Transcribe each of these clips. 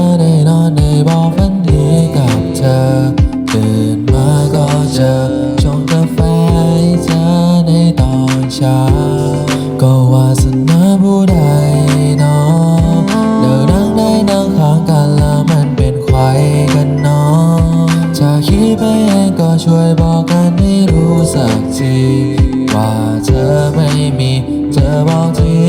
อได้นอนในบอกฝันดีกับเธอตื่นมาก็เจอชงกาแฟให้เธอในตอนเช้า ก็วาสนาผู้ใดเนอะเดินนั่งได้นั่งข้างกันแล้วมันเป็นใครกันเนอะจะคิดไปเองก็ช่วยบอกกันให้รู้สักที ว่าเธอไม่มี เธอบอกที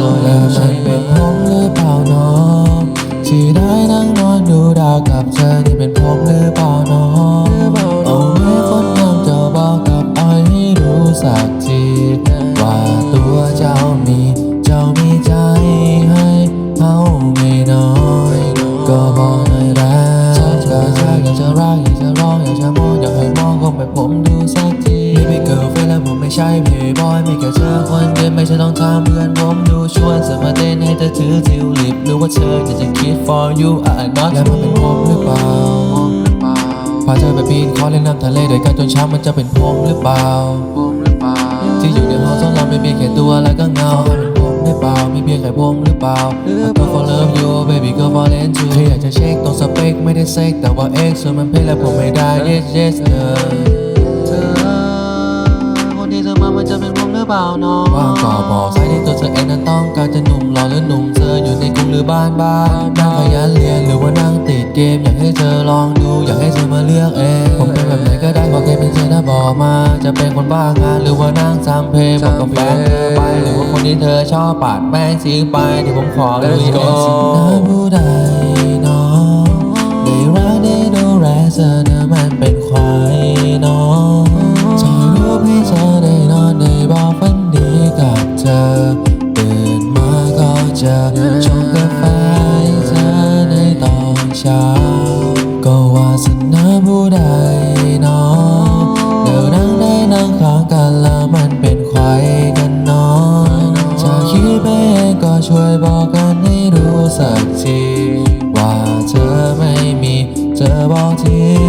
โซยอยู่ใช่ไหมเป็นผมหรือเปล่าน้องที่ได้นั่งนอนดูดาวกับเธอนี่เป็นผมหรือเปล่าน้องโอ้แม่คนงามจะบอกกับอ้อยให้รู้สักทีว่าตัวเจ้ามีเจ้ามีใจให้เขาไม่น้อยก็บอกหน่อยแล้ชักจะชักอยากจะรักอยากจะร้องอยากจะมองอยากให้มองคงไปผมดูสักที เฟแล้วผมไม่ใช่ playboy ไม่แค่เธอคนเดียวไม่ใช่ต้องทำเพื่อนผมดูชวนจะมาเต้นให้เธอถือทิวลิปหรือว่าเธออยากจะคิด for you I'm not แล้วมันเป็นผมหรือเปล่าพาเธอไปปีนเขาเล่นน้ำทะเลด้วยกันจนเช้ามันจะเป็นผมหรือเปล่า ที่อยู่ในห้องสองเราไม่มีแค่ตัวแล้วก็เงาเป็นผมหรือเปล่ามีเพียงแค่ผมหรือเปล่า I go for love you baby go for land too แค่อยากจะเช็คตรงสเปคไม่ได้เซ็กแต่ว่า X ส่วนมันเพลแล้วผมไม่ได้ yes yes เลย เป็นผมหรือเปล่าน้องว่างก็บอกสายที่ตัวเธอเองนั้นต้องการจะหนุ่มหล่อหรือหนุ่มเธออยู่ในกรุงหรือบ้านบ้านนั่งขยันเรียนหรือว่านั่งติดเกมอยากให้เธอลองดูอยากให้เธอมาเลือกเองผมเป็นแบบไหนก็ได้บอกแค่เป็นเธอนะบอกมา จะเป็นคนบ้างานหรือว่านั่งซ้ำเพลงบอกกับแฟนเธอไปหรือว่าคนที่เธอชอบปาดแป้งทิ้งไปเดี๋ยวผมขอลุยเองสินะผู้ใด ใดน้องเดี๋ยวนั่งได้นั่งข้างกันแล้วมันเป็นไข้กันน้องจะคิดไปเองก็ช่วยบอกกันให้รู้สักที ว่าเธอไม่มี เธอบอกที